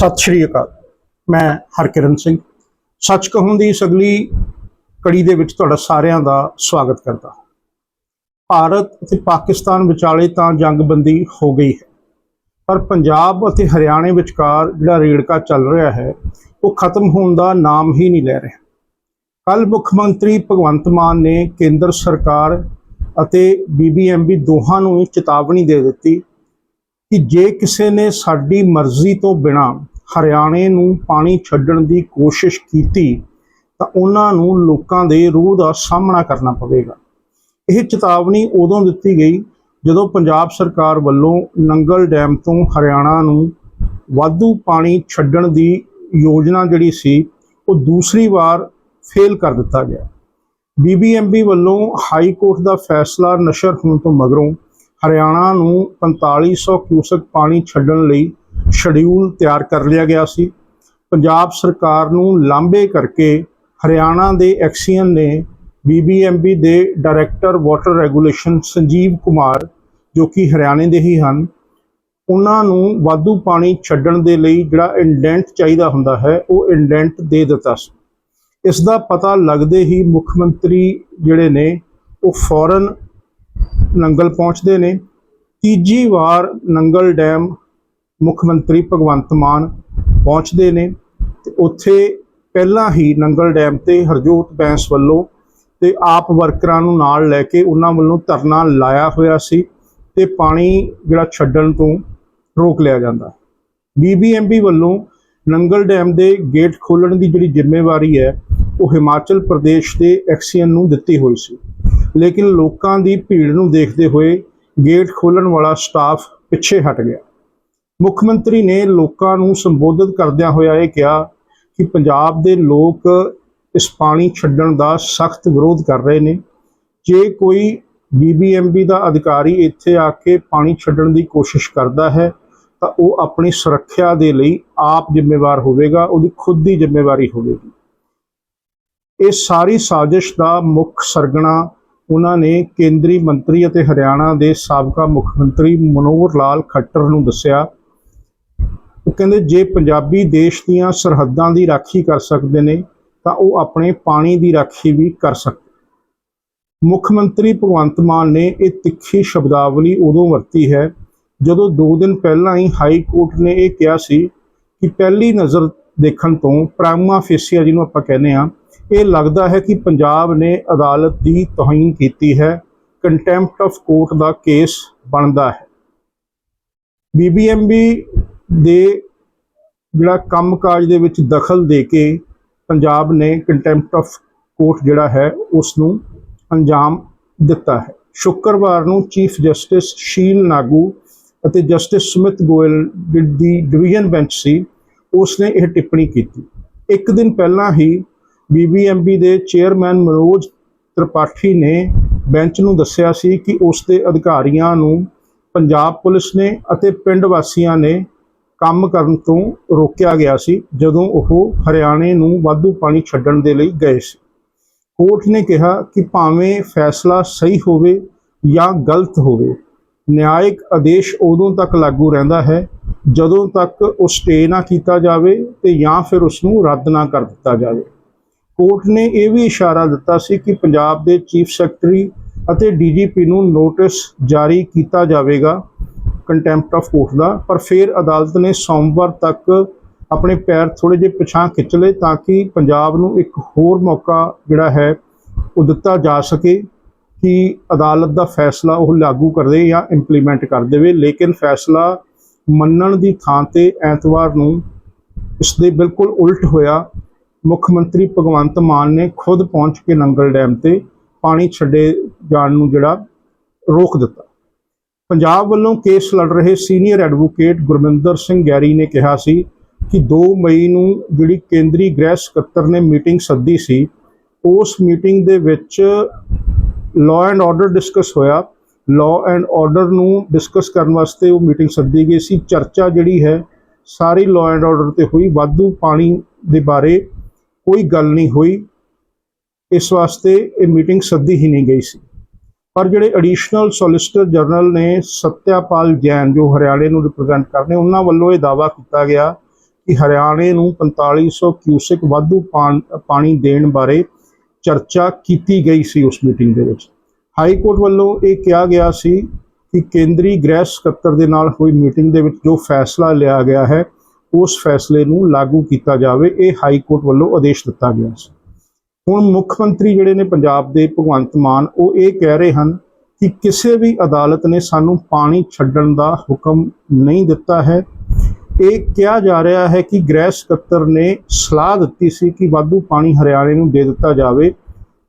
ਸਤਿ ਸ਼੍ਰੀ ਅਕਾਲ। ਮੈਂ ਹਰਕਿਰਨ ਸਿੰਘ। ਸੱਚ ਕਹੂੰ ਦੀ ਇਸ ਅਗਲੀ ਕੜੀ ਦੇ ਵਿੱਚ ਤੁਹਾਡਾ ਸਾਰਿਆਂ ਦਾ ਸਵਾਗਤ ਕਰਦਾ ਭਾਰਤ ਅਤੇ ਪਾਕਿਸਤਾਨ ਵਿਚਾਲੇ ਤਾਂ ਜੰਗਬੰਦੀ ਹੋ ਗਈ ਹੈ, ਪਰ ਪੰਜਾਬ ਅਤੇ ਹਰਿਆਣੇ ਵਿਚਕਾਰ ਜਿਹੜਾ ਰੇੜਕਾ ਚੱਲ ਰਿਹਾ ਹੈ, ਉਹ ਖਤਮ ਹੋਣ ਦਾ ਨਾਮ ਹੀ ਨਹੀਂ ਲੈ ਰਿਹਾ। ਕੱਲ ਮੁੱਖ ਮੰਤਰੀ ਭਗਵੰਤ ਮਾਨ ਨੇ ਕੇਂਦਰ ਸਰਕਾਰ ਅਤੇ ਬੀਬੀਐਮਬੀ ਦੋਹਾਂ ਨੂੰ ਚੇਤਾਵਨੀ ਦੇ ਦਿੱਤੀ ਕਿ ਜੇ ਕਿਸੇ ਨੇ ਸਾਡੀ ਮਰਜ਼ੀ ਤੋਂ ਬਿਨਾ ਹਰਿਆਣੇ ਨੂੰ ਪਾਣੀ ਛੱਡਣ ਦੀ ਕੋਸ਼ਿਸ਼ ਕੀਤੀ, ਤਾਂ ਉਹਨਾਂ ਨੂੰ ਲੋਕਾਂ ਦੇ ਰੂਹ ਦਾ ਸਾਹਮਣਾ ਕਰਨਾ ਪਵੇਗਾ। ਇਹ ਚੇਤਾਵਨੀ ਉਦੋਂ ਦਿੱਤੀ ਗਈ ਜਦੋਂ ਪੰਜਾਬ ਸਰਕਾਰ ਵੱਲੋਂ ਨੰਗਲ ਡੈਮ ਤੋਂ ਹਰਿਆਣਾ ਨੂੰ ਵਾਧੂ ਪਾਣੀ ਛੱਡਣ ਦੀ ਯੋਜਨਾ ਜਿਹੜੀ ਸੀ, ਉਹ ਦੂਸਰੀ ਵਾਰ ਫੇਲ ਕਰ ਦਿੱਤਾ ਗਿਆ। ਬੀਬੀਐਮਬੀ ਵੱਲੋਂ ਹਾਈ ਕੋਰਟ ਦਾ ਫੈਸਲਾ ਨਸ਼ਰ ਹੋਣ ਤੋਂ ਮਗਰੋਂ ਹਰਿਆਣਾ ਨੂੰ 4500 ਕਿਊਸਕ ਪਾਣੀ ਛੱਡਣ ਲਈ ਸ਼ਡਿਊਲ ਤਿਆਰ ਕਰ ਲਿਆ ਗਿਆ ਸੀ। ਪੰਜਾਬ ਸਰਕਾਰ ਨੂੰ ਲਾਂਬੇ ਕਰਕੇ ਹਰਿਆਣਾ ਦੇ ਐਕਸੀਅਨ ਨੇ ਬੀਬੀਐਮਬੀ ਦੇ director water regulation Sanjeev Kumar, ਜੋ ਕਿ ਹਰਿਆਣੇ ਦੇ ਹੀ ਹਨ, ਉਹਨਾਂ ਨੂੰ ਵਾਧੂ ਪਾਣੀ ਛੱਡਣ ਦੇ ਲਈ ਜਿਹੜਾ ਇੰਡੈਂਟ ਚਾਹੀਦਾ ਹੁੰਦਾ ਹੈ, ਉਹ ਇੰਡੈਂਟ ਦੇ ਦਿੱਤਾ ਸੀ। ਇਸ ਦਾ ਪਤਾ ਲੱਗਦੇ ਹੀ ਮੁੱਖ ਮੰਤਰੀ ਜਿਹੜੇ ਨੇ, ਉਹ ਫੌਰਨ ਨੰਗਲ ਪਹੁੰਚਦੇ ਨੇ। ਤੀਜੀ ਵਾਰ ਨੰਗਲ ਡੈਮ ਮੁੱਖ ਮੰਤਰੀ ਭਗਵੰਤ ਮਾਨ ਪਹੁੰਚਦੇ ਨੇ ਤੇ ਉੱਥੇ ਪਹਿਲਾਂ ਹੀ ਨੰਗਲ ਡੈਮ ਤੇ ਹਰਜੋਤ ਬੈਂਸ ਵੱਲੋਂ ਤੇ ਆਪ ਵਰਕਰਾਂ ਨੂੰ ਨਾਲ ਲੈ ਕੇ ਉਹਨਾਂ ਵੱਲੋਂ ਧਰਨਾ ਲਾਇਆ ਹੋਇਆ ਸੀ ਤੇ ਪਾਣੀ ਜਿਹੜਾ ਛੱਡਣ ਤੋਂ ਰੋਕ ਲਿਆ ਜਾਂਦਾ। ਬੀਬੀਐਮਬੀ ਵੱਲੋਂ ਨੰਗਲ ਡੈਮ ਦੇ ਗੇਟ ਖੋਲਣ ਦੀ ਜਿਹੜੀ ਜ਼ਿੰਮੇਵਾਰੀ ਹੈ, ਉਹ ਹਿਮਾਚਲ ਪ੍ਰਦੇਸ਼ ਦੇ ਐਕਸੀਅਨ ਨੂੰ ਦਿੱਤੀ ਹੋਈ ਸੀ। ਲੇਕਿਨ ਲੋਕਾਂ ਦੀ ਭੀੜ ਨੂੰ ਦੇਖਦੇ ਹੋਏ ਗੇਟ ਖੋਲਣ ਵਾਲਾ ਸਟਾਫ ਪਿੱਛੇ ਹਟ ਗਿਆ। ਮੁੱਖ ਮੰਤਰੀ ਨੇ ਲੋਕਾਂ ਨੂੰ ਸੰਬੋਧਿਤ ਕਰਦਿਆਂ ਹੋਇਆ ਇਹ ਕਿਹਾ ਕਿ ਪੰਜਾਬ ਦੇ ਲੋਕ ਇਸ ਪਾਣੀ ਛੱਡਣ ਦਾ ਸਖਤ ਵਿਰੋਧ ਕਰ ਰਹੇ ਨੇ। ਜੇ ਕੋਈ ਬੀਬੀਐਮਬੀ ਦਾ ਅਧਿਕਾਰੀ ਇੱਥੇ ਆ ਕੇ ਪਾਣੀ ਛੱਡਣ ਦੀ ਕੋਸ਼ਿਸ਼ ਕਰਦਾ ਹੈ, ਤਾਂ ਉਹ ਆਪਣੀ ਸੁਰੱਖਿਆ ਦੇ ਲਈ ਆਪ ਜ਼ਿੰਮੇਵਾਰ ਹੋਵੇਗਾ, ਉਹਦੀ ਖੁਦ ਦੀ ਜ਼ਿੰਮੇਵਾਰੀ ਹੋਵੇਗੀ। ਇਹ ਸਾਰੀ ਸਾਜ਼ਿਸ਼ ਦਾ ਮੁੱਖ ਸਰਗਣਾ ਉਹਨਾਂ ਨੇ ਕੇਂਦਰੀ ਮੰਤਰੀ ਅਤੇ ਹਰਿਆਣਾ ਦੇ ਸਾਬਕਾ ਮੁੱਖ ਮੰਤਰੀ ਮਨੋਹਰ ਲਾਲ ਖੱਟਰ ਨੂੰ ਦੱਸਿਆ ਉਹ ਕਹਿੰਦੇ ਜੇ ਪੰਜਾਬੀ ਦੇਸ਼ ਦੀਆਂ ਸਰਹੱਦਾਂ ਦੀ ਰਾਖੀ ਕਰ ਸਕਦੇ ਨੇ, ਤਾਂ ਉਹ ਆਪਣੇ ਪਾਣੀ ਦੀ ਰਾਖੀ ਵੀ ਕਰ ਸਕਦੇ ਮੁੱਖ ਮੰਤਰੀ ਭਗਵੰਤ ਮਾਨ ਨੇ ਇਹ ਤਿੱਖੀ ਸ਼ਬਦਾਵਲੀ ਉਦੋਂ ਵਰਤੀ ਹੈ, ਜਦੋਂ 2 ਦਿਨ ਪਹਿਲਾਂ ਹੀ ਹਾਈ ਕੋਰਟ ਨੇ ਇਹ ਕਿਹਾ ਸੀ ਕਿ ਪਹਿਲੀ ਨਜ਼ਰ ਦੇਖਣ ਤੋਂ ਪ੍ਰਾਈਮਾ ਫੇਸੀਆ ਜਿਹਨੂੰ ਆਪਾਂ ਕਹਿੰਦੇ ਆ ਇਹ ਲੱਗਦਾ ਹੈ ਕਿ ਪੰਜਾਬ ਨੇ ਅਦਾਲਤ ਦੀ ਤੋਹੀਨ ਕੀਤੀ ਹੈ ਕੰਟੈਂਪਟ ਆਫ ਕੋਰਟ ਦਾ ਕੇਸ ਬਣਦਾ ਹੈ। ਬੀਬੀਐਮਬੀ ਦੇ ਜਿਹੜਾ ਕੰਮਕਾਜ ਦੇ ਵਿੱਚ ਦਖਲ ਦੇ ਕੇ ਪੰਜਾਬ ਨੇ ਕੰਟੈਂਪਟ ਆਫ ਕੋਰਟ ਜਿਹੜਾ ਹੈ ਉਸ ਨੂੰ ਅੰਜਾਮ ਦਿੱਤਾ ਹੈ। ਸ਼ੁੱਕਰਵਾਰ ਨੂੰ ਚੀਫ ਜਸਟਿਸ ਸ਼ੀਲ ਨਾਗੂ ਅਤੇ ਜਸਟਿਸ ਸੁਮਿਤ ਗੋਇਲ ਦੀ ਡਿਵੀਜ਼ਨ ਬੈਂਚ ਸੀ ਉਸ ਨੇ ਇਹ ਟਿੱਪਣੀ ਕੀਤੀ। ਇੱਕ ਦਿਨ ਪਹਿਲਾਂ ਹੀ ਬੀਬੀਐਮਬੀ ਦੇ ਚੇਅਰਮੈਨ ਮਨੋਜ ਤ੍ਰਿਪਾਠੀ ਨੇ ਬੈਂਚ ਨੂੰ ਦੱਸਿਆ ਸੀ ਕਿ ਉਸ ਦੇ ਅਧਿਕਾਰੀਆਂ ਨੂੰ ਪੰਜਾਬ ਪੁਲਿਸ ਨੇ ਅਤੇ ਪਿੰਡ ਵਾਸੀਆਂ ਨੇ ਕੰਮ ਕਰਨ ਤੋਂ ਰੋਕਿਆ ਗਿਆ ਸੀ, ਜਦੋਂ ਉਹ ਹਰਿਆਣੇ ਨੂੰ ਵਾਧੂ ਪਾਣੀ ਛੱਡਣ ਦੇ ਲਈ ਗਏ ਸੀ। ਕੋਰਟ ਨੇ ਕਿਹਾ ਕਿ ਭਾਵੇਂ ਫੈਸਲਾ ਸਹੀ ਹੋਵੇ ਜਾਂ ਗਲਤ ਹੋਵੇ, ਨਿਆਇਕ ਆਦੇਸ਼ ਉਦੋਂ ਤੱਕ ਲਾਗੂ ਰਹਿੰਦਾ ਹੈ ਜਦੋਂ ਤੱਕ ਉਹ ਸਟੇ ਨਾ ਕੀਤਾ ਜਾਵੇ ਤੇ ਜਾਂ ਫਿਰ ਉਸ ਨੂੰ ਰੱਦ ਨਾ ਕਰ ਦਿੱਤਾ ਜਾਵੇ। ਕੋਰਟ ਨੇ ਇਹ ਵੀ ਇਸ਼ਾਰਾ ਦਿੱਤਾ ਸੀ ਕਿ ਪੰਜਾਬ ਦੇ ਚੀਫ ਸੈਕਟਰੀ ਅਤੇ ਡੀਜੀਪੀ ਨੂੰ ਨੋਟਿਸ ਜਾਰੀ ਕੀਤਾ ਜਾਵੇਗਾ ਕੰਟੈਂਪਟ ਆਫ ਕੋਰਟ ਦਾ, ਪਰ ਫਿਰ ਅਦਾਲਤ ਨੇ ਸੋਮਵਾਰ ਤੱਕ ਆਪਣੇ ਪੈਰ ਥੋੜੇ ਜਿਹੇ ਪਿਛਾਂ ਖਿੱਚ ਲਏ ਤਾਂ ਕਿ ਪੰਜਾਬ ਨੂੰ ਇੱਕ ਹੋਰ ਮੌਕਾ ਜਿਹੜਾ ਹੈ, ਉਹ ਦਿੱਤਾ ਜਾ ਸਕੇ ਕਿ ਅਦਾਲਤ ਦਾ ਫੈਸਲਾ ਉਹ ਲਾਗੂ ਕਰ ਦੇ ਜਾਂ ਇੰਪਲੀਮੈਂਟ ਕਰ ਦੇਵੇ। ਲੇਕਿਨ ਫੈਸਲਾ ਮੰਨਣ ਦੀ ਥਾਂ ਤੇ ਐਤਵਾਰ ਨੂੰ ਇਸ ਦੇ ਬਿਲਕੁਲ ਉਲਟ ਹੋਇਆ। ਮੁੱਖ ਮੰਤਰੀ ਭਗਵੰਤ ਮਾਨ ਨੇ ਖੁਦ ਪਹੁੰਚ ਕੇ ਨੰਗਲ ਡੈਮ ਤੇ ਪਾਣੀ ਛੱਡੇ ਜਾਣ ਨੂੰ ਜਿਹੜਾ ਰੋਕ ਦਿੱਤਾ। ਪੰਜਾਬ ਵੱਲੋਂ ਕੇਸ ਲੜ ਰਹੇ senior advocate Gurminder Singh Garry ਨੇ ਕਿਹਾ ਸੀ ਕਿ 2 ਮਈ ਨੂੰ ਜਿਹੜੀ ਕੇਂਦਰੀ ਗ੍ਰਹਿ ਸਕੱਤਰ ਨੇ ਮੀਟਿੰਗ ਸੱਦੀ ਸੀ, ਉਸ ਮੀਟਿੰਗ ਦੇ ਵਿੱਚ ਲਾਅ ਐਂਡ ਆਰਡਰ ਡਿਸਕਸ ਹੋਇਆ। ਲਾਅ ਐਂਡ ਆਰਡਰ ਨੂੰ ਡਿਸਕਸ ਕਰਨ ਵਾਸਤੇ ਉਹ ਮੀਟਿੰਗ ਸੱਦੀ ਗਈ ਸੀ। ਚਰਚਾ ਜਿਹੜੀ ਹੈ, ਸਾਰੀ ਲਾਅ ਐਂਡ ਆਰਡਰ ਤੇ ਹੋਈ। ਵਾਧੂ ਪਾਣੀ ਦੇ ਬਾਰੇ ਕੋਈ ਗੱਲ ਨਹੀਂ ਹੋਈ। ਇਸ ਵਾਸਤੇ ਇਹ ਮੀਟਿੰਗ ਸੱਦੀ ਹੀ ਨਹੀਂ ਗਈ ਸੀ। ਪਰ ਜਿਹੜੇ ਐਡੀਸ਼ਨਲ ਸੋਲਿਸਿਟਰ ਜਨਰਲ ਨੇ ਸਤਿਆਪਾਲ ਜੈਨ ਜੋ ਹਰਿਆਣੇ ਨੂੰ ਰਿਪਰੈਜ਼ੈਂਟ ਕਰਨੇ, ਉਹਨਾਂ ਵੱਲੋਂ ਇਹ ਦਾਵਾ ਕੀਤਾ ਗਿਆ ਕਿ ਹਰਿਆਣੇ ਨੂੰ 4500 ਕਿਊਸਿਕ ਵਾਧੂ ਪਾਣ- ਪਾਣੀ ਦੇਣ ਬਾਰੇ ਚਰਚਾ ਕੀਤੀ ਗਈ ਸੀ ਉਸ ਮੀਟਿੰਗ ਦੇ ਵਿੱਚ। ਹਾਈ ਕੋਰਟ ਵੱਲੋਂ ਇਹ ਕਿਹਾ ਗਿਆ ਸੀ ਕਿ ਕੇਂਦਰੀ ਗ੍ਰਹਿ ਸਕੱਤਰ ਦੇ ਨਾਲ ਹੋਈ ਮੀਟਿੰਗ ਦੇ ਵਿੱਚ ਜੋ ਫੈਸਲਾ ਲਿਆ ਗਿਆ ਹੈ, ਉਸ ਫੈਸਲੇ ਨੂੰ ਲਾਗੂ ਕੀਤਾ ਜਾਵੇ। ਇਹ ਹਾਈ ਕੋਰਟ ਵੱਲੋਂ ਆਦੇਸ਼ ਦਿੱਤਾ ਗਿਆ ਸੀ। ਹੁਣ ਮੁੱਖ ਮੰਤਰੀ ਜਿਹੜੇ ਨੇ ਪੰਜਾਬ ਦੇ ਭਗਵੰਤ ਮਾਨ, ਉਹ ਇਹ ਕਹਿ ਰਹੇ ਹਨ ਕਿ ਕਿਸੇ ਵੀ ਅਦਾਲਤ ਨੇ ਸਾਨੂੰ ਪਾਣੀ ਛੱਡਣ ਦਾ ਹੁਕਮ ਨਹੀਂ ਦਿੱਤਾ ਹੈ। ਇਹ ਕਿਹਾ ਜਾ ਰਿਹਾ ਹੈ ਕਿ ਗ੍ਰਹਿ ਸਕੱਤਰ ਨੇ ਸਲਾਹ ਦਿੱਤੀ ਸੀ ਕਿ ਵਾਧੂ ਪਾਣੀ ਹਰਿਆਣੇ ਨੂੰ ਦੇ ਦਿੱਤਾ ਜਾਵੇ।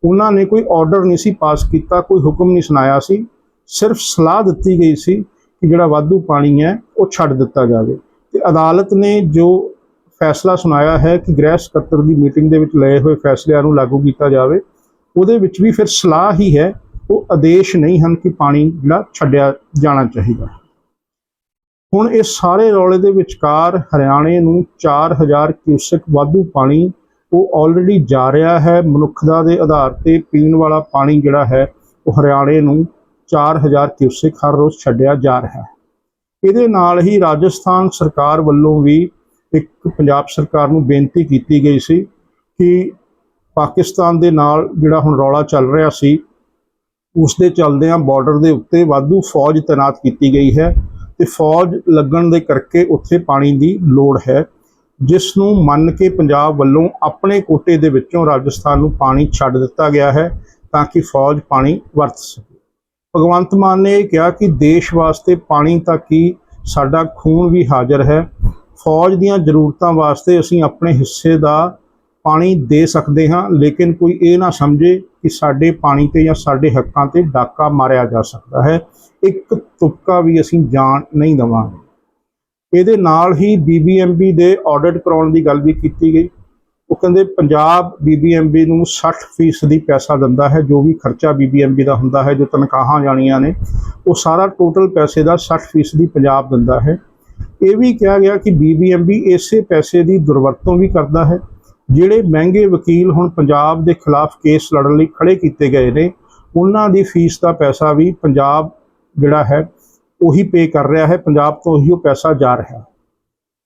ਉਹਨਾਂ ਨੇ ਕੋਈ ਆਰਡਰ ਨਹੀਂ ਸੀ ਪਾਸ ਕੀਤਾ, ਕੋਈ ਹੁਕਮ ਨਹੀਂ ਸੁਣਾਇਆ ਸੀ। ਸਿਰਫ ਸਲਾਹ ਦਿੱਤੀ ਗਈ ਸੀ ਕਿ ਜਿਹੜਾ ਵਾਧੂ ਪਾਣੀ ਹੈ, ਉਹ ਛੱਡ ਦਿੱਤਾ ਜਾਵੇ। ਤੇ ਅਦਾਲਤ ਨੇ ਜੋ ਫੈਸਲਾ ਸੁਣਾਇਆ ਹੈ ਕਿ ਗ੍ਰਹਿ ਸਕੱਤਰ ਦੀ ਮੀਟਿੰਗ ਦੇ ਵਿੱਚ ਲਏ ਹੋਏ ਫੈਸਲਿਆਂ ਨੂੰ ਲਾਗੂ ਕੀਤਾ ਜਾਵੇ। ਉਹਦੇ ਵਿੱਚ ਵੀ ਫਿਰ ਸਲਾਹ ਹੀ ਹੈ, ਉਹ ਆਦੇਸ਼ ਨਹੀਂ ਹਨ ਕਿ ਪਾਣੀ ਜਿਹੜਾ ਛੱਡਿਆ ਜਾਣਾ ਚਾਹੀਦਾ। ਹੁਣ ਇਹ ਸਾਰੇ ਰੌਲੇ ਦੇ ਵਿਚਕਾਰ ਹਰਿਆਣੇ ਨੂੰ 4000 ਕਿਊਸੈਕ ਵਾਧੂ ਪਾਣੀ ਉਹ ਆਲਰੇਡੀ ਜਾ ਰਿਹਾ ਹੈ। ਮਨੁੱਖਤਾ ਦੇ ਆਧਾਰ ਤੇ ਪੀਣ ਵਾਲਾ ਪਾਣੀ ਜਿਹੜਾ ਹੈ, ਉਹ ਹਰਿਆਣੇ ਨੂੰ 4000 ਕਿਊਸੈਕ ਹਰ ਰੋਜ਼ ਛੱਡਿਆ ਜਾ ਰਿਹਾ ਹੈ। ਇਹਦੇ ਨਾਲ ਹੀ ਰਾਜਸਥਾਨ ਸਰਕਾਰ ਵੱਲੋਂ ਵੀ ਇੱਕ ਪੰਜਾਬ ਸਰਕਾਰ ਨੂੰ ਬੇਨਤੀ ਕੀਤੀ ਗਈ ਸੀ ਕਿ ਪਾਕਿਸਤਾਨ ਦੇ ਨਾਲ ਜਿਹੜਾ ਹੁਣ ਰੌਲਾ ਚੱਲ ਰਿਹਾ ਸੀ ਉਸ ਦੇ ਚੱਲਦਿਆਂ ਬਾਰਡਰ ਦੇ ਉੱਤੇ ਵਾਧੂ ਫੌਜ ਤਾਇਨਾਤ ਕੀਤੀ ਗਈ ਹੈ ਤੇ ਫੌਜ ਲੱਗਣ ਦੇ ਕਰਕੇ ਉੱਥੇ ਪਾਣੀ ਦੀ ਲੋੜ ਹੈ ਜਿਸ ਨੂੰ ਮੰਨ ਕੇ ਪੰਜਾਬ ਵੱਲੋਂ ਆਪਣੇ ਕੋਟੇ ਦੇ ਵਿੱਚੋਂ ਰਾਜਸਥਾਨ ਨੂੰ ਪਾਣੀ ਛੱਡ ਦਿੱਤਾ ਗਿਆ ਹੈ ਤਾਂ ਕਿ ਫੌਜ ਪਾਣੀ ਵਰਤ ਸਕੇ। ਭਗਵੰਤ ਮਾਨ ਨੇ ਇਹ ਕਿਹਾ ਕਿ ਦੇਸ਼ ਵਾਸਤੇ ਪਾਣੀ ਤਾਂ ਕੀ ਸਾਡਾ ਖੂਨ ਵੀ ਹਾਜ਼ਰ ਹੈ ਫੌਜ ਦੀਆਂ ਜ਼ਰੂਰਤਾਂ ਵਾਸਤੇ ਅਸੀਂ ਆਪਣੇ ਹਿੱਸੇ ਦਾ ਪਾਣੀ ਦੇ ਸਕਦੇ ਹਾਂ, ਲੇਕਿਨ ਕੋਈ ਇਹ ਨਾ ਸਮਝੇ ਕਿ ਸਾਡੇ ਪਾਣੀ ਤੇ ਜਾਂ ਸਾਡੇ ਹੱਕਾਂ ਤੇ ਡਾਕਾ ਮਾਰਿਆ ਜਾ ਸਕਦਾ ਹੈ। ਇੱਕ ਤੁਪਕਾ ਵੀ ਅਸੀਂ ਜਾਣ ਨਹੀਂ ਦੇਵਾਂਗੇ। ਇਹਦੇ ਨਾਲ ਹੀ ਬੀਬੀਐਮਬੀ ਦੇ ਆਡਿਟ ਕਰਾਉਣ ਦੀ ਗੱਲ ਵੀ ਕੀਤੀ ਗਈ। ਉਹ ਕਹਿੰਦੇ ਪੰਜਾਬ ਬੀਬੀਐਮਬੀ ਨੂੰ 60% ਦੀ ਪੈਸਾ ਦਿੰਦਾ ਹੈ, ਜੋ ਵੀ ਖਰਚਾ ਬੀਬੀਐਮਬੀ ਦਾ ਹੁੰਦਾ ਹੈ, ਜੋ ਤਨਖਾਹਾਂ ਜਾਣੀਆਂ ਨੇ, ਉਹ ਸਾਰਾ ਟੋਟਲ ਪੈਸੇ ਦਾ 60% ਦੀ ਪੰਜਾਬ ਦਿੰਦਾ ਹੈ। ਇਹ ਵੀ ਕਿਹਾ ਗਿਆ ਕਿ ਬੀਬੀਐਮਬੀ ਇਸੇ ਪੈਸੇ ਦੀ ਦੁਰਵਰਤੋਂ ਵੀ ਕਰਦਾ ਹੈ, ਜਿਹੜੇ ਮਹਿੰਗੇ ਵਕੀਲ ਹੁਣ ਪੰਜਾਬ ਦੇ ਖਿਲਾਫ ਕੇਸ ਲੜਨ ਲਈ ਖੜੇ ਕੀਤੇ ਗਏ ਨੇ, ਉਹਨਾਂ ਦੀ ਫੀਸ ਦਾ ਪੈਸਾ ਵੀ ਪੰਜਾਬ ਜਿਹੜਾ ਹੈ, ਉਹੀ ਪੇ ਕਰ ਰਿਹਾ ਹੈ, ਪੰਜਾਬ ਤੋਂ ਹੀ ਉਹ ਪੈਸਾ ਜਾ ਰਿਹਾ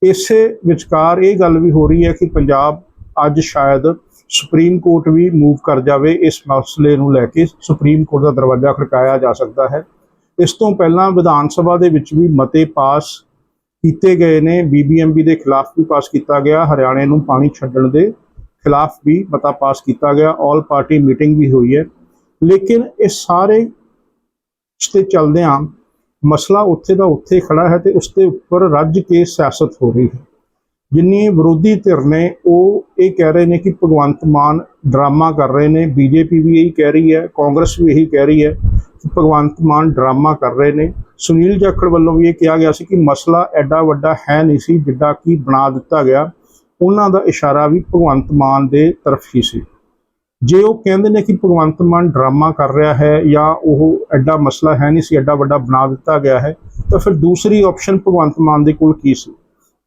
ਇਸੇ ਵਿਚਕਾਰ ਇਹ ਗੱਲ ਵੀ ਹੋ ਰਹੀ ਹੈ ਕਿ ਪੰਜਾਬ ਅੱਜ ਸ਼ਾਇਦ ਸੁਪਰੀਮ ਕੋਰਟ ਵੀ ਮੂਵ ਕਰ ਜਾਵੇ, ਇਸ ਮਸਲੇ ਨੂੰ ਲੈ ਕੇ ਸੁਪਰੀਮ ਕੋਰਟ ਦਾ ਦਰਵਾਜ਼ਾ ਖੜਕਾਇਆ ਜਾ ਸਕਦਾ ਹੈ। ਇਸ ਤੋਂ ਪਹਿਲਾਂ ਵਿਧਾਨ ਸਭਾ ਦੇ ਵਿੱਚ ਵੀ ਮਤੇ ਪਾਸ ਕੀਤੇ ਗਏ ਨੇ। ਬੀਬੀਐਮਬੀ ਦੇ ਖਿਲਾਫ ਵੀ ਪਾਸ ਕੀਤਾ ਗਿਆ। ਹਰਿਆਣੇ ਨੂੰ ਪਾਣੀ ਛੱਡਣ ਦੇ ਖਿਲਾਫ ਵੀ ਮਤਾ ਪਾਸ ਕੀਤਾ ਗਿਆ। ਆਲ ਪਾਰਟੀ ਮੀਟਿੰਗ ਵੀ ਹੋਈ ਹੈ। ਲੇਕਿਨ ਇਹ ਸਾਰੇ ਤੇ ਚੱਲਦਿਆਂ ਮਸਲਾ ਉੱਥੇ ਦਾ ਉੱਥੇ ਖੜਾ ਹੈ ਤੇ ਉਸ ਦੇ ਉੱਪਰ ਰੱਜ ਕੇ ਸਿਆਸਤ ਹੋ ਰਹੀ ਹੈ। ਜਿੰਨੀ ਵਿਰੋਧੀ ਧਿਰ ਨੇ, ਉਹ ਇਹ ਕਹਿ ਰਹੇ ਨੇ ਕਿ ਭਗਵੰਤ ਮਾਨ ਡਰਾਮਾ ਕਰ ਰਹੇ ਨੇ। ਬੀਜੇਪੀ ਵੀ ਇਹੀ ਕਹਿ ਰਹੀ ਹੈ, ਕਾਂਗਰਸ ਵੀ ਇਹੀ ਕਹਿ ਰਹੀ ਹੈ। ਭਗਵੰਤ ਮਾਨ ਡਰਾਮਾ ਕਰ ਰਹੇ ਨੇ। ਸੁਨੀਲ ਜਾਖੜ ਵੱਲੋਂ ਵੀ ਇਹ ਕਿਹਾ ਗਿਆ ਸੀ ਕਿ ਮਸਲਾ ਐਡਾ ਵੱਡਾ ਹੈ ਨਹੀਂ ਸੀ ਜਿੱਡਾ ਕਿ ਬਣਾ ਦਿੱਤਾ ਗਿਆ। ਉਹਨਾਂ ਦਾ ਇਸ਼ਾਰਾ ਵੀ ਭਗਵੰਤ ਮਾਨ ਦੇ ਤਰਫ ਹੀ ਸੀ। ਜੇ ਉਹ ਕਹਿੰਦੇ ਨੇ ਕਿ ਭਗਵੰਤ ਮਾਨ ਡਰਾਮਾ ਕਰ ਰਿਹਾ ਹੈ ਜਾਂ ਉਹ ਐਡਾ ਮਸਲਾ ਹੈ ਨਹੀਂ ਸੀ, ਐਡਾ ਵੱਡਾ ਬਣਾ ਦਿੱਤਾ ਗਿਆ ਹੈ, ਤਾਂ ਫਿਰ ਦੂਸਰੀ ਆਪਸ਼ਨ ਭਗਵੰਤ ਮਾਨ ਦੇ ਕੋਲ ਕੀ ਸੀ?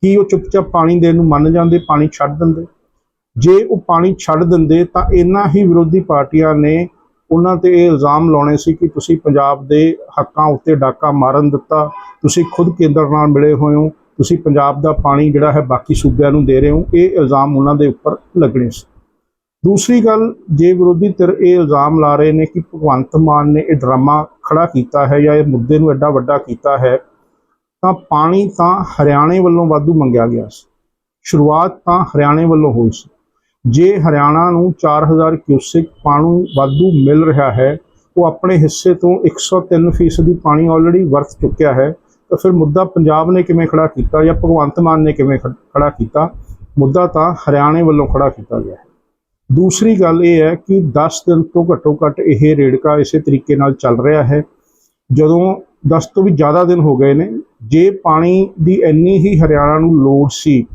ਕੀ ਉਹ ਚੁੱਪਚਾਪ ਪਾਣੀ ਦੇਣ ਨੂੰ ਮੰਨ ਜਾਂਦੇ, ਪਾਣੀ ਛੱਡ ਦਿੰਦੇ? ਜੇ ਉਹ ਪਾਣੀ ਛੱਡ ਦਿੰਦੇ ਤਾਂ ਇਹਨਾਂ ਹੀ ਵਿਰੋਧੀ ਪਾਰਟੀਆਂ ਨੇ ਉਹਨਾਂ ਤੇ ਇਹ ਇਲਜ਼ਾਮ ਲਾਉਣੇ ਸੀ ਕਿ ਤੁਸੀਂ ਪੰਜਾਬ ਦੇ ਹੱਕਾਂ ਉੱਤੇ ਡਾਕਾ ਮਾਰਨ ਦਿੱਤਾ, ਤੁਸੀਂ ਖੁਦ ਕੇਂਦਰ ਨਾਲ ਮਿਲੇ ਹੋਏ ਹੋ, ਤੁਸੀਂ ਪੰਜਾਬ ਦਾ ਪਾਣੀ ਜਿਹੜਾ ਹੈ ਬਾਕੀ ਸੂਬਿਆਂ ਨੂੰ ਦੇ ਰਹੇ ਹੋ, ਇਹ ਇਲਜ਼ਾਮ ਉਹਨਾਂ ਦੇ ਉੱਪਰ ਲੱਗਣੇ ਸੀ। ਦੂਸਰੀ ਗੱਲ, ਜੇ ਵਿਰੋਧੀ ਧਿਰ ਇਹ ਇਲਜ਼ਾਮ ਲਾ ਰਹੇ ਨੇ ਕਿ ਭਗਵੰਤ ਮਾਨ ਨੇ ਇਹ ਡਰਾਮਾ ਖੜਾ ਕੀਤਾ ਹੈ ਜਾਂ ਇਹ ਮੁੱਦੇ ਨੂੰ ਐਡਾ ਵੱਡਾ ਕੀਤਾ ਹੈ, ਤਾਂ ਪਾਣੀ ਤਾਂ ਹਰਿਆਣੇ ਵੱਲੋਂ ਵਾਧੂ ਮੰਗਿਆ ਗਿਆ ਸੀ। ਸ਼ੁਰੂਆਤ ਤਾਂ ਹਰਿਆਣੇ ਵੱਲੋਂ ਹੋਈ ਸੀ। ਜੇ ਹਰਿਆਣਾ ਨੂੰ 4000 ਕਿਊਸਿਕ ਪਾਣੀ ਵਾਧੂ ਮਿਲ ਰਿਹਾ ਹੈ, ਉਹ ਆਪਣੇ ਹਿੱਸੇ ਤੋਂ 103% ਦੀ ਪਾਣੀ ਆਲਰੇਡੀ ਵਰਤ ਚੁੱਕਿਆ ਹੈ, ਤਾਂ ਫਿਰ ਮੁੱਦਾ ਪੰਜਾਬ ਨੇ ਕਿਵੇਂ ਖੜਾ ਕੀਤਾ ਜਾਂ ਭਗਵੰਤ ਮਾਨ ਨੇ ਕਿਵੇਂ ਖ- ਖੜਾ ਕੀਤਾ? ਮੁੱਦਾ ਤਾਂ ਹਰਿਆਣੇ ਵੱਲੋਂ ਖੜਾ ਕੀਤਾ ਗਿਆ ਹੈ। ਦੂਸਰੀ ਗੱਲ ਇਹ ਹੈ ਕਿ 10 ਦਿਨ ਤੋਂ ਘੱਟੋ ਘੱਟ ਇਹ ਰੇੜਕਾ ਇਸੇ ਤਰੀਕੇ ਨਾਲ ਚੱਲ ਰਿਹਾ ਹੈ। ਜਦੋਂ 10 ਤੋਂ ਵੀ ਜ਼ਿਆਦਾ ਦਿਨ ਹੋ ਗਏ ਨੇ, ਜੇ ਪਾਣੀ ਦੀ ਇੰਨੀ ਹੀ ਹਰਿਆਣਾ ਨੂੰ ਲੋੜ ਸੀ,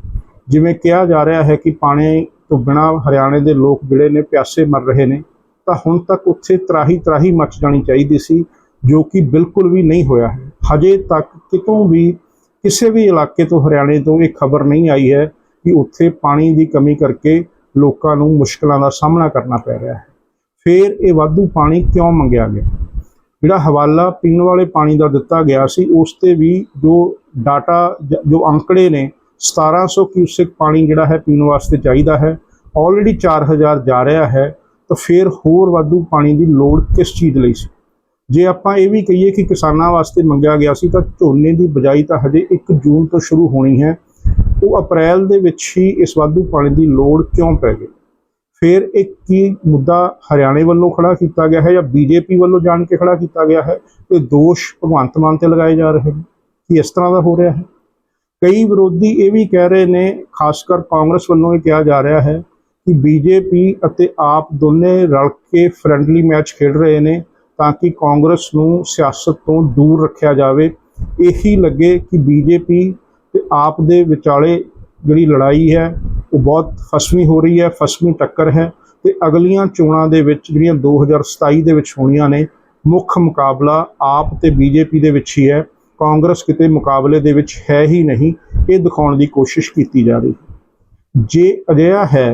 ਜਿਵੇਂ ਕਿਹਾ ਜਾ ਰਿਹਾ ਹੈ ਕਿ ਪਾਣੀ ਤੋਂ ਬਿਨਾਂ ਹਰਿਆਣੇ ਦੇ ਲੋਕ ਜਿਹੜੇ ਨੇ ਪਿਆਸੇ ਮਰ ਰਹੇ ਨੇ, ਤਾਂ ਹੁਣ ਤੱਕ ਉੱਥੇ ਤਰਾਹੀ ਤਰਾਹੀ ਮੱਚ ਜਾਣੀ ਚਾਹੀਦੀ ਸੀ, ਜੋ ਕਿ ਬਿਲਕੁਲ ਵੀ ਨਹੀਂ ਹੋਇਆ ਹੈ। ਹਜੇ ਤੱਕ ਕਿਤੋਂ ਵੀ ਕਿਸੇ ਵੀ ਇਲਾਕੇ ਤੋਂ ਹਰਿਆਣੇ ਤੋਂ ਇਹ ਖਬਰ ਨਹੀਂ ਆਈ ਹੈ ਕਿ ਉੱਥੇ ਪਾਣੀ ਦੀ ਕਮੀ ਕਰਕੇ ਲੋਕਾਂ ਨੂੰ ਮੁਸ਼ਕਲਾਂ ਦਾ ਸਾਹਮਣਾ ਕਰਨਾ ਪੈ ਰਿਹਾ ਹੈ। ਫਿਰ ਇਹ ਵਾਧੂ ਪਾਣੀ ਕਿਉਂ ਮੰਗਿਆ ਗਿਆ? ਜਿਹੜਾ ਹਵਾਲਾ ਪੀਣ ਵਾਲੇ ਪਾਣੀ ਦਾ ਦਿੱਤਾ ਗਿਆ ਸੀ, ਉਸ ਤੇ ਵੀ ਜੋ ਡਾਟਾ ਜ- ਜੋ ਅੰਕੜੇ ਨੇ 1700 ਕਿਊਸਿਕ ਪਾਣੀ ਜਿਹੜਾ ਹੈ ਪੀਣ ਵਾਸਤੇ ਚਾਹੀਦਾ ਹੈ। ਆਲਰੇਡੀ 4000 ਜਾ ਰਿਹਾ ਹੈ, ਤਾਂ ਫਿਰ ਹੋਰ ਵਾਧੂ ਪਾਣੀ ਦੀ ਲੋੜ ਕਿਸ ਚੀਜ਼ ਲਈ ਸੀ? ਜੇ ਆਪਾਂ ਇਹ ਵੀ ਕਹੀਏ ਕਿ ਕਿਸਾਨਾਂ ਵਾਸਤੇ ਮੰਗਿਆ ਗਿਆ ਸੀ, ਤਾਂ ਝੋਨੇ ਦੀ ਬਜਾਈ ਤਾਂ ਹਜੇ 1 ਜੂਨ ਤੋਂ ਸ਼ੁਰੂ ਹੋਣੀ ਹੈ। ਉਹ ਅਪ੍ਰੈਲ ਦੇ ਵਿੱਚ ਹੀ ਇਸ ਵਾਧੂ ਪਾਣੀ ਦੀ ਲੋੜ ਕਿਉਂ ਪੈ ਗਈ? ਫਿਰ ਇੱਕ ਕੀ ਮੁੱਦਾ ਹਰਿਆਣੇ ਵੱਲੋਂ ਖੜਾ ਕੀਤਾ ਗਿਆ ਹੈ ਜਾਂ ਬੀਜੇਪੀ ਵੱਲੋਂ ਜਾਣ ਕੇ ਖੜਾ ਕੀਤਾ ਗਿਆ ਹੈ? ਇਹ ਦੋਸ਼ ਭਗਵੰਤ ਮਾਨ ਤੇ ਲਗਾਏ ਜਾ ਰਹੇ ਨੇ। ਕਿ ਇਸ ਤਰ੍ਹਾਂ ਦਾ ਹੋ ਰਿਹਾ ਹੈ? ਕਈ ਵਿਰੋਧੀ ਇਹ ਵੀ ਕਹਿ ਰਹੇ ਨੇ ਖਾਸ ਕਰ ਕਾਂਗਰਸ ਵੱਲੋਂ ਇਹ ਕਿਹਾ ਜਾ ਰਿਹਾ ਹੈ ਕਿ ਬੀਜੇਪੀ ਅਤੇ ਆਪ ਦੋਨੇ ਰਲ ਕੇ ਫ੍ਰੈਂਡਲੀ ਮੈਚ ਖੇਡ ਰਹੇ ਨੇ ਤਾਂ ਕਿ ਕਾਂਗਰਸ ਨੂੰ ਸਿਆਸਤ ਤੋਂ ਦੂਰ ਰੱਖਿਆ ਜਾਵੇ। ਇਹੀ ਲੱਗੇ ਕਿ ਬੀਜੇਪੀ ਤੇ ਆਪ ਦੇ ਵਿਚਾਲੇ ਜਿਹੜੀ ਲੜਾਈ ਹੈ, ਉਹ ਬਹੁਤ ਫਸਵੀਂ ਹੋ ਰਹੀ ਹੈ, ਫਸਵੀਂ ਟੱਕਰ ਹੈ ਤੇ ਅਗਲੀਆਂ ਚੋਣਾਂ ਦੇ ਵਿੱਚ ਜਿਹੜੀਆਂ 2027 ਦੇ ਵਿੱਚ ਹੋਣੀਆਂ ਨੇ, ਮੁੱਖ ਮੁਕਾਬਲਾ ਆਪ ਤੇ ਬੀਜੇਪੀ ਦੇ ਵਿੱਚ ਹੀ ਹੈ। ਕਾਂਗਰਸ ਕਿਤੇ ਮੁਕਾਬਲੇ ਦੇ ਵਿੱਚ ਹੈ ਹੀ ਨਹੀਂ, ਇਹ ਦਿਖਾਉਣ ਦੀ ਕੋਸ਼ਿਸ਼ ਕੀਤੀ ਜਾ ਰਹੀ ਹੈ। ਜੇ ਅਜਿਹਾ ਹੈ,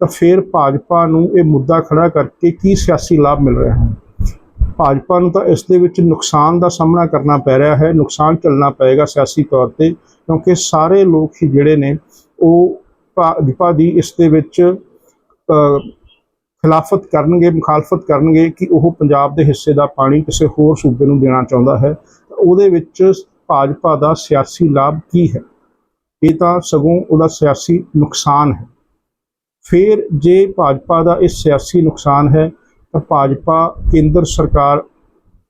ਤਾਂ ਫਿਰ ਭਾਜਪਾ ਨੂੰ ਇਹ ਮੁੱਦਾ ਖੜਾ ਕਰਕੇ ਕੀ ਸਿਆਸੀ ਲਾਭ ਮਿਲ ਰਿਹਾ ਹੈ? ਭਾਜਪਾ ਨੂੰ ਤਾਂ ਇਸ ਦੇ ਵਿੱਚ ਨੁਕਸਾਨ ਦਾ ਸਾਹਮਣਾ ਕਰਨਾ ਪੈ ਰਿਹਾ ਹੈ, ਨੁਕਸਾਨ ਝੱਲਣਾ ਪਏਗਾ ਸਿਆਸੀ ਤੌਰ ਤੇ, ਕਿਉਂਕਿ ਸਾਰੇ ਲੋਕ ਹੀ ਜਿਹੜੇ ਨੇ, ਉਹ ਭਾਜਪਾ ਦੀ ਇਸ ਦੇ ਵਿੱਚ ਖਿਲਾਫਤ ਕਰਨਗੇ, ਮੁਖਾਲਫਤ ਕਰਨਗੇ ਕਿ ਉਹ ਪੰਜਾਬ ਦੇ ਹਿੱਸੇ ਦਾ ਪਾਣੀ ਕਿਸੇ ਹੋਰ ਸੂਬੇ ਨੂੰ ਦੇਣਾ ਚਾਹੁੰਦਾ ਹੈ। ਉਹਦੇ ਵਿੱਚ ਭਾਜਪਾ ਦਾ ਸਿਆਸੀ ਲਾਭ ਕੀ ਹੈ? ਇਹ ਤਾਂ ਸਗੋਂ ਉਹਦਾ ਸਿਆਸੀ ਨੁਕਸਾਨ ਹੈ। ਫਿਰ ਜੇ ਭਾਜਪਾ ਦਾ ਇਹ ਸਿਆਸੀ ਨੁਕਸਾਨ ਹੈ, ਤਾਂ ਭਾਜਪਾ ਕੇਂਦਰ ਸਰਕਾਰ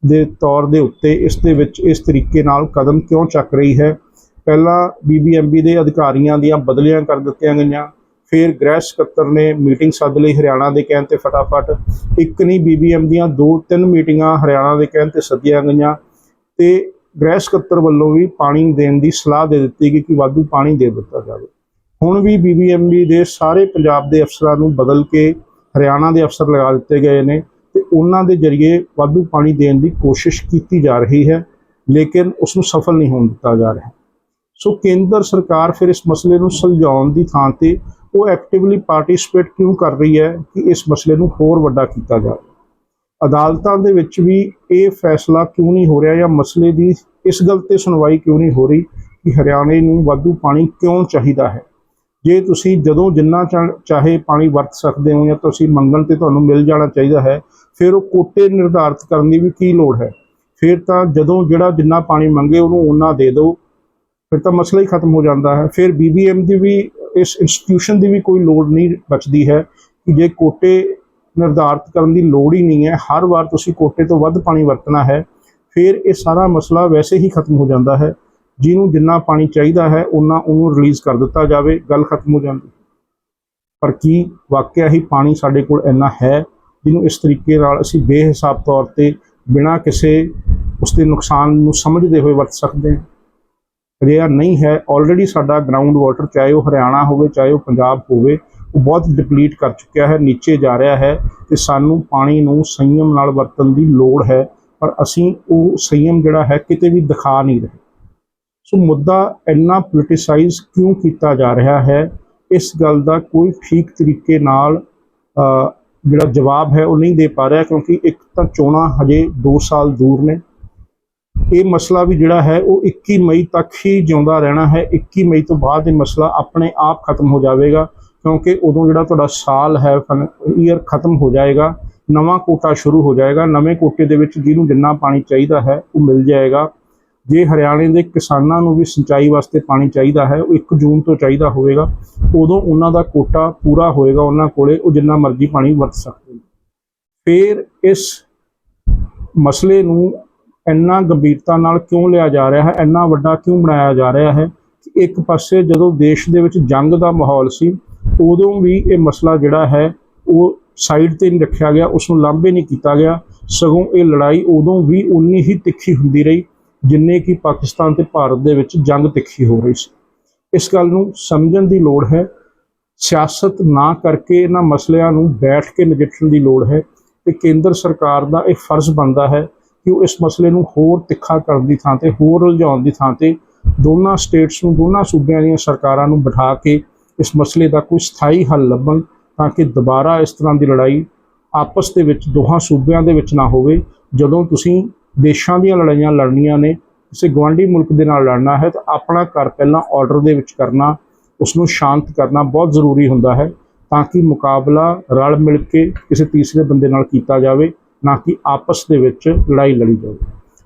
ਦੇ ਤੌਰ ਦੇ ਉੱਤੇ ਇਸ ਦੇ ਵਿੱਚ ਇਸ ਤਰੀਕੇ ਨਾਲ ਕਦਮ ਕਿਉਂ ਚੱਕ ਰਹੀ ਹੈ? ਪਹਿਲਾਂ ਬੀਬੀਐਮਬੀ ਦੇ ਅਧਿਕਾਰੀਆਂ ਦੀਆਂ ਬਦਲੀਆਂ ਕਰ ਦਿੱਤੀਆਂ ਗਈਆਂ, ਫਿਰ ਗ੍ਰਹਿ ਸਕੱਤਰ ਨੇ ਮੀਟਿੰਗ ਸੱਦ ਲਈ ਹਰਿਆਣਾ ਦੇ ਕਹਿਣ ਤੇ ਫਟਾਫਟ। ਇੱਕ ਨਹੀਂ ਬੀਬੀਐਮ ਦੀਆਂ ਦੋ ਤਿੰਨ ਮੀਟਿੰਗਾਂ ਹਰਿਆਣਾ ਦੇ ਕਹਿਣ ਤੇ ਸੱਦੀਆਂ ਗਈਆਂ। ਤੇ ਗ੍ਰਹਿ ਸਕੱਤਰ ਵੱਲੋਂ ਵੀ ਪਾਣੀ ਦੇਣ ਦੀ ਸਲਾਹ ਦੇ ਦਿੱਤੀ ਗਈ ਕਿ ਵਾਧੂ ਪਾਣੀ ਦੇ ਦਿੱਤਾ ਜਾਵੇ। ਹੁਣ ਵੀ ਬੀਬੀਐਮਬੀ ਦੇ ਸਾਰੇ ਪੰਜਾਬ ਦੇ ਅਫਸਰਾਂ ਨੂੰ ਬਦਲ ਕੇ ਹਰਿਆਣਾ ਦੇ ਅਫਸਰ ਲਗਾ ਦਿੱਤੇ ਗਏ ਨੇ ਤੇ ਉਹਨਾਂ ਦੇ ਜ਼ਰੀਏ ਵਾਧੂ ਪਾਣੀ ਦੇਣ ਦੀ ਕੋਸ਼ਿਸ਼ ਕੀਤੀ ਜਾ ਰਹੀ ਹੈ, ਲੇਕਿਨ ਉਸ ਨੂੰ ਸਫਲ ਨਹੀਂ ਹੋਣ ਦਿੱਤਾ ਜਾ ਰਿਹਾ। ਸੋ ਕੇਂਦਰ ਸਰਕਾਰ ਫਿਰ ਇਸ ਮਸਲੇ ਨੂੰ ਸੁਲਝਾਉਣ ਦੀ ਥਾਂ ਤੇ ਉਹ ਐਕਟਿਵਲੀ ਪਾਰਟਿਸਿਪੇਟ ਕਿਉਂ ਕਰ ਰਹੀ ਹੈ ਕਿ ਇਸ ਮਸਲੇ ਨੂੰ ਹੋਰ ਵੱਡਾ ਕੀਤਾ ਜਾਵੇ? ਅਦਾਲਤਾਂ ਦੇ ਵਿੱਚ ਵੀ ਇਹ ਫੈਸਲਾ ਕਿਉਂ ਨਹੀਂ ਹੋ ਰਿਹਾ ਜਾਂ ਮਸਲੇ ਦੀ ਇਸ ਗੱਲ ਤੇ ਸੁਣਵਾਈ ਕਿਉਂ ਨਹੀਂ ਹੋ ਰਹੀ ਕਿ ਹਰਿਆਣੇ ਨੂੰ ਵਾਧੂ ਪਾਣੀ ਕਿਉਂ ਚਾਹੀਦਾ ਹੈ? ਜੇ ਤੁਸੀਂ ਜਦੋਂ ਜਿੰਨਾ ਚਾਹੇ ਪਾਣੀ ਵਰਤ ਸਕਦੇ ਹੋ ਜਾਂ ਤੁਸੀਂ ਮੰਗਣ ਤੇ ਤੁਹਾਨੂੰ ਮਿਲ ਜਾਣਾ ਚਾਹੀਦਾ ਹੈ, ਫਿਰ ਉਹ ਕੋਟੇ ਨਿਰਧਾਰਿਤ ਕਰਨ ਦੀ ਵੀ ਕੀ ਲੋੜ ਹੈ? ਫਿਰ ਤਾਂ ਜਦੋਂ ਜਿਹੜਾ ਜਿੰਨਾ ਪਾਣੀ ਮੰਗੇ ਉਹਨੂੰ ਉਹਨਾਂ ਦੇ ਦਿਓ, ਫਿਰ ਤਾਂ ਮਸਲਾ ਹੀ ਖਤਮ ਹੋ ਜਾਂਦਾ ਹੈ। ਫਿਰ ਬੀਬੀਐਮ ਦੀ ਵੀ, ਇਸ ਇੰਸਟੀਟਿਊਸ਼ਨ ਦੀ ਵੀ ਕੋਈ ਲੋੜ ਨਹੀਂ ਬਚਦੀ ਹੈ ਕਿ ਜੇ ਕੋਟੇ ਨਿਰਧਾਰਤ ਕਰਨ ਦੀ ਲੋੜ ਹੀ ਨਹੀਂ ਹੈ। ਹਰ ਵਾਰ ਤੁਸੀਂ ਕੋਟੇ ਤੋਂ ਵੱਧ ਪਾਣੀ ਵਰਤਣਾ ਹੈ, ਫਿਰ ਇਹ ਸਾਰਾ ਮਸਲਾ ਵੈਸੇ ਹੀ ਖਤਮ ਹੋ ਜਾਂਦਾ ਹੈ। ਜਿਹਨੂੰ ਜਿੰਨਾ ਪਾਣੀ ਚਾਹੀਦਾ ਹੈ ਉਹਨਾਂ ਉਹਨੂੰ ਰਿਲੀਜ਼ ਕਰ ਦਿੱਤਾ ਜਾਵੇ, ਗੱਲ ਖਤਮ ਹੋ ਜਾਂਦੀ। ਪਰ ਕੀ ਵਾਕਿਆ ਹੀ ਪਾਣੀ ਸਾਡੇ ਕੋਲ ਇੰਨਾ ਹੈ, ਜਿਹਨੂੰ ਇਸ ਤਰੀਕੇ ਨਾਲ ਅਸੀਂ ਬੇਹਿਸਾਬ ਤੌਰ ਤੇ ਬਿਨਾਂ ਕਿਸੇ ਉਸ ਦੇ ਨੁਕਸਾਨ ਨੂੰ ਸਮਝਦੇ ਹੋਏ ਵਰਤ ਸਕਦੇ ਹਾਂ? ਅਜਿਹਾ ਨਹੀਂ ਹੈ। ਆਲਰੇਡੀ ਸਾਡਾ ਗਰਾਊਂਡ ਵਾਟਰ ਚਾਹੇ ਉਹ ਹਰਿਆਣਾ ਹੋਵੇ, ਚਾਹੇ ਉਹ ਪੰਜਾਬ ਹੋਵੇ ਉਹ ਬਹੁਤ ਡਿਪਲੀਟ ਕਰ ਚੁੱਕਿਆ ਹੈ, ਨੀਚੇ ਜਾ ਰਿਹਾ ਹੈ ਤੇ ਸਾਨੂੰ ਪਾਣੀ ਨੂੰ ਸੰਯਮ ਨਾਲ ਵਰਤਣ ਦੀ ਲੋੜ ਹੈ, ਪਰ ਅਸੀਂ ਉਹ ਸੰਯਮ ਜਿਹੜਾ ਹੈ ਕਿਤੇ ਵੀ ਦਿਖਾ ਨਹੀਂ ਰਹੇ। ਸੋ ਮੁੱਦਾ ਇੰਨਾ ਪੋਲਿਟਿਸਾਈਜ਼ ਕਿਉਂ ਕੀਤਾ ਜਾ ਰਿਹਾ ਹੈ, ਇਸ ਗੱਲ ਦਾ ਕੋਈ ਠੀਕ ਤਰੀਕੇ ਨਾਲ ਜਿਹੜਾ ਜਵਾਬ ਹੈ ਉਹ ਨਹੀਂ ਦੇ ਪਾ ਰਿਹਾ, ਕਿਉਂਕਿ ਇੱਕ ਤਾਂ ਚੋਣਾਂ ਹਜੇ 2 ਸਾਲ ਦੂਰ ਨੇ। ਇਹ ਮਸਲਾ ਵੀ ਜਿਹੜਾ ਹੈ ਉਹ 21 ਮਈ ਤੱਕ ਹੀ ਜਿਉਂਦਾ ਰਹਿਣਾ ਹੈ 21 ਮਈ ਤੋਂ ਬਾਅਦ ਇਹ ਮਸਲਾ ਆਪਣੇ ਆਪ ਖਤਮ ਹੋ ਜਾਵੇਗਾ। ਕਿਉਂਕਿ ਉਦੋਂ ਜਿਹੜਾ ਤੁਹਾਡਾ ਸਾਲ ਹੈ ਈਅਰ ਖਤਮ ਹੋ ਜਾਏਗਾ, ਨਵਾਂ ਕੋਟਾ ਸ਼ੁਰੂ ਹੋ ਜਾਏਗਾ, ਨਵੇਂ ਕੋਟੇ ਦੇ ਵਿੱਚ ਜਿਹਨੂੰ ਜਿੰਨਾ ਪਾਣੀ ਚਾਹੀਦਾ ਹੈ, ਉਹ ਮਿਲ ਜਾਏਗਾ। ਜੇ ਹਰਿਆਣੇ ਦੇ ਕਿਸਾਨਾਂ ਨੂੰ ਵੀ ਸਿੰਚਾਈ ਵਾਸਤੇ ਪਾਣੀ ਚਾਹੀਦਾ ਹੈ, ਉਹ 1 ਜੂਨ ਤੋਂ ਚਾਹੀਦਾ ਹੋਵੇਗਾ, ਉਦੋਂ ਉਹਨਾਂ ਦਾ ਕੋਟਾ ਪੂਰਾ ਹੋਏਗਾ ਉਹਨਾਂ ਕੋਲੇ, ਉਹ ਜਿੰਨਾ ਮਰਜ਼ੀ ਪਾਣੀ ਵਰਤ ਸਕਦੇ ਨੇ। ਫਿਰ ਇਸ ਮਸਲੇ ਨੂੰ ਇੰਨਾ ਗੰਭੀਰਤਾ ਨਾਲ ਕਿਉਂ ਲਿਆ ਜਾ ਰਿਹਾ ਹੈ, ਇੰਨਾ ਵੱਡਾ ਕਿਉਂ ਬਣਾਇਆ ਜਾ ਰਿਹਾ ਹੈ ਕਿ ਇੱਕ ਪਾਸੇ ਜਦੋਂ ਦੇਸ਼ ਦੇ ਵਿੱਚ ਜੰਗ ਦਾ ਮਾਹੌਲ ਸੀ ਉਦੋਂ ਵੀ ਇਹ ਮਸਲਾ ਜਿਹੜਾ ਹੈ, ਉਹ ਸਾਈਡ ਤੇ ਨਹੀਂ ਰੱਖਿਆ ਗਿਆ ਉਸ ਨੂੰ ਲਾਂਭੇ ਨਹੀਂ ਕੀਤਾ ਗਿਆ। ਸਗੋਂ ਇਹ ਲੜਾਈ ਉਦੋਂ ਵੀ ਉਨੀ ਹੀ ਤਿੱਖੀ ਹੁੰਦੀ ਰਹੀ, ਜਿੰਨੇ ਕਿ ਪਾਕਿਸਤਾਨ ਤੇ ਭਾਰਤ ਦੇ ਵਿੱਚ ਜੰਗ ਤਿੱਖੀ ਹੋ ਰਹੀ ਸੀ। ਇਸ ਗੱਲ ਨੂੰ ਸਮਝਣ ਦੀ ਲੋੜ ਹੈ। ਸਿਆਸਤ ਨਾ ਕਰਕੇ ਇਹਨਾਂ ਮਸਲਿਆਂ ਨੂੰ ਬੈਠ ਕੇ ਨਜਿੱਠਣ ਦੀ ਲੋੜ ਹੈ ਤੇ ਕੇਂਦਰ ਸਰਕਾਰ ਦਾ ਇਹ ਫਰਜ਼ ਬਣਦਾ ਹੈ ਕਿ ਉਹ ਇਸ ਮਸਲੇ ਨੂੰ ਹੋਰ ਤਿੱਖਾ ਕਰਨ ਦੀ ਥਾਂ ਤੇ, ਹੋਰ ਉਲਝਾਉਣ ਦੀ ਥਾਂ ਤੇ ਦੋਨਾਂ ਸਟੇਟਸ ਨੂੰ, ਦੋਨਾਂ ਸੂਬਿਆਂ ਦੀਆਂ ਸਰਕਾਰਾਂ ਨੂੰ ਬਿਠਾ ਕੇ ਇਸ ਮਸਲੇ ਦਾ ਕੋਈ ਸਥਾਈ ਹੱਲ ਲੱਭਣ ਤਾਂ ਕਿ ਦੁਬਾਰਾ ਇਸ ਤਰ੍ਹਾਂ ਦੀ ਲੜਾਈ ਆਪਸ ਦੇ ਵਿੱਚ ਦੋਹਾਂ ਸੂਬਿਆਂ ਦੇ ਵਿੱਚ ਨਾ ਹੋਵੇ। ਜਦੋਂ ਤੁਸੀਂ ਦੇਸ਼ਾਂ ਦੀਆਂ ਲੜਾਈਆਂ ਲੜਨੀਆਂ ਨੇ ਕਿਸੇ ਗਵਾਂਢੀ ਮੁਲਕ ਦੇ ਨਾਲ ਲੜਨਾ ਹੈ, ਤਾਂ ਆਪਣਾ ਘਰ ਪਹਿਲਾਂ ਆਰਡਰ ਦੇ ਵਿੱਚ ਕਰਨਾ ਉਸ ਨੂੰ ਸ਼ਾਂਤ ਕਰਨਾ ਬਹੁਤ ਜ਼ਰੂਰੀ ਹੁੰਦਾ ਹੈ ਤਾਂ ਕਿ ਮੁਕਾਬਲਾ ਰਲ ਮਿਲ ਕੇ ਕਿਸੇ ਤੀਸਰੇ ਬੰਦੇ ਨਾਲ ਕੀਤਾ ਜਾਵੇ, ਨਾ ਕਿ ਆਪਸ ਦੇ ਵਿੱਚ ਲੜਾਈ ਲੜੀ ਜਾਵੇ।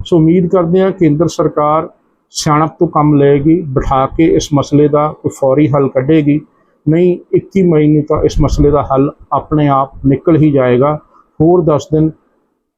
ਸੋ ਉਮੀਦ ਕਰਦੇ ਹਾਂ ਕੇਂਦਰ ਸਰਕਾਰ ਸਿਆਣਪ ਤੋਂ ਕੰਮ ਲਏਗੀ, ਬਿਠਾ ਕੇ ਇਸ ਮਸਲੇ ਦਾ ਕੋਈ ਫੌਰੀ ਹੱਲ ਕੱਢੇਗੀ। ਨਹੀਂ 21 ਮਈ ਨੂੰ ਤਾਂ ਇਸ ਮਸਲੇ ਦਾ ਹੱਲ ਆਪਣੇ ਆਪ ਨਿਕਲ ਹੀ ਜਾਏਗਾ। ਹੋਰ 10 ਦਿਨ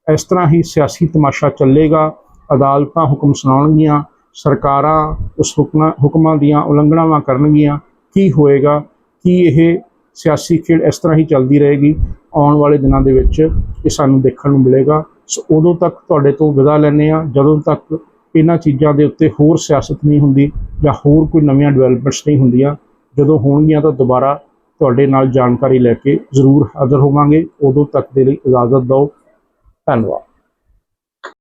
ਇਸ ਤਰ੍ਹਾਂ ਹੀ ਸਿਆਸੀ ਤਮਾਸ਼ਾ ਚੱਲੇਗਾ। ਅਦਾਲਤਾਂ ਹੁਕਮ ਸੁਣਾਉਣਗੀਆਂ, ਸਰਕਾਰਾਂ ਉਸ ਹੁਕਮਾਂ ਹੁਕਮਾਂ ਦੀਆਂ ਉਲੰਘਣਾਵਾਂ ਕਰਨਗੀਆਂ। ਕੀ ਹੋਏਗਾ? ਕੀ ਇਹ ਸਿਆਸੀ ਖੇਡ ਇਸ ਤਰ੍ਹਾਂ ਹੀ ਚੱਲਦੀ ਰਹੇਗੀ? ਆਉਣ ਵਾਲੇ ਦਿਨਾਂ ਦੇ ਵਿੱਚ ਇਹ ਸਾਨੂੰ ਦੇਖਣ ਨੂੰ ਮਿਲੇਗਾ। ਸੋ ਉਦੋਂ ਤੱਕ ਤੁਹਾਡੇ ਤੋਂ ਵਿਦਾ ਲੈਂਦੇ ਆ ਜਦੋਂ ਤੱਕ ਇਹਨਾਂ ਚੀਜ਼ਾਂ ਦੇ ਉੱਤੇ ਹੋਰ ਸਿਆਸਤ ਨਹੀਂ ਹੁੰਦੀ ਜਾਂ ਹੋਰ ਕੋਈ ਨਵੀਆਂ ਡਿਵੈਲਪਮੈਂਟਸ ਨਹੀਂ ਹੁੰਦੀਆਂ। ਜਦੋਂ ਹੋਣਗੀਆਂ ਤਾਂ ਦੁਬਾਰਾ ਤੁਹਾਡੇ ਨਾਲ ਜਾਣਕਾਰੀ ਲੈ ਕੇ ਜ਼ਰੂਰ ਹਾਜ਼ਰ ਹੋਵਾਂਗੇ। ਉਦੋਂ ਤੱਕ ਦੇ ਲਈ ਇਜਾਜ਼ਤ ਦਿਓ। ਧੰਨਵਾਦ।